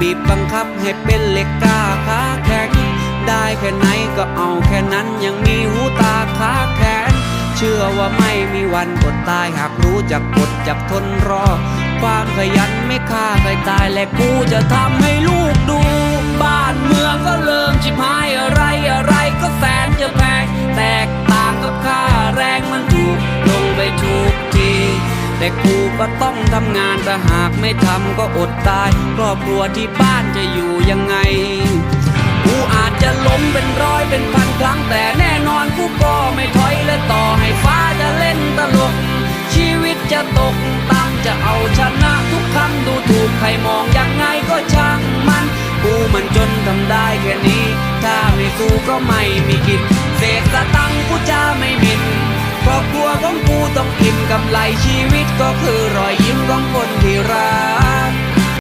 บีบบังคับให้เป็นเหล็กกล้าขาแข็ง ได้แค่ไหนก็เอาแค่นั้นยังมีหูตาขาแขน เชื่อว่าไม่มีวันอดตายหากรู้จักอดจักทนรอ ความขยันไม่ฆ่าใครตายและกูจะทำให้ลูกดู บ้านเมืองก็เริ่มชิบหายอะไรอะไรก็แสนจะแพงแตกต่างกับค่าแรงมันถูกลงไปทุกท แต่กูก็ต้องทำงานแต่หากไม่ทำก็อดตาย ครอบครัวที่บ้านจะอยู่ยังไง กูอาจจะล้มเป็นร้อยเป็นพันครั้ง แต่แน่นอนกูก็ไม่ถอยและต่อให้ฟ้าจะเล่นตลก ชีวิตจะตกต่ำจะเอาชนะทุกคำดูถูกใครมองยังไงก็ช่างมัน กูมันจนทำได้แค่นี้ ถ้าไม่สู้ก็ไม่มีกินเศษสตังกูจะไม่ กูต้องอิ่มกำไรชีวิตก็คือรอยยิ้มของคนที่รัก